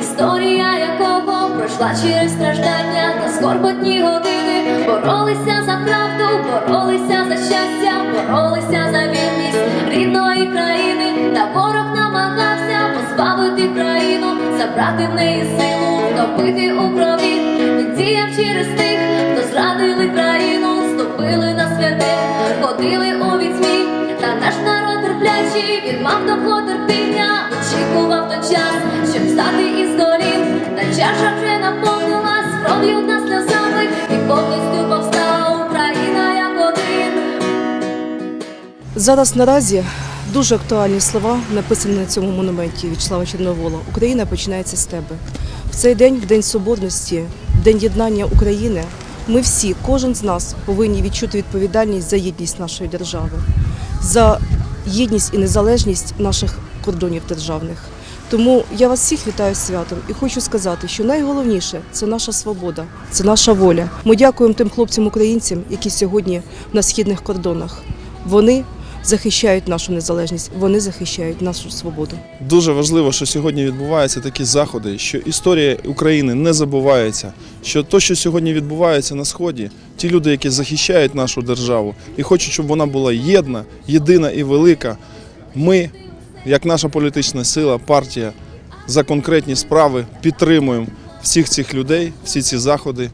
історія якого пройшла через страждання та скорботні години. Боролися за правду, боролися за щастя, боролися за вільність рідної країни. Та ворог намагався позбавити країну, забрати в неї силу, втопити у крові. Він діяв через тих, хто зрадили країну, ступили на святе, ходили у візьмі. Та наш народ терплячий, він мав довго терпіння, очікував той час, щоб встати із колін. Та чаша вже наповнилась кров'ю та сльозами, і повністю повстала Україна як один. Зараз наразі дуже актуальні слова написані на цьому монументі В'ячеслава Чорновола. Україна починається з тебе. В цей день, в День Соборності, в День єднання України, ми всі, кожен з нас, повинні відчути відповідальність за єдність нашої держави, за єдність і незалежність наших кордонів державних. Тому я вас всіх вітаю святом і хочу сказати, що найголовніше це наша свобода, це наша воля. Ми дякуємо тим хлопцям-українцям, які сьогодні на східних кордонах. Вони захищають нашу незалежність, вони захищають нашу свободу. Дуже важливо, що сьогодні відбуваються такі заходи, що історія України не забувається. Що те, що сьогодні відбувається на сході, ті люди, які захищають нашу державу і хочуть, щоб вона була єдна, єдина і велика. Ми, як наша політична сила, партія за конкретні справи підтримуємо всіх цих людей, всі ці заходи.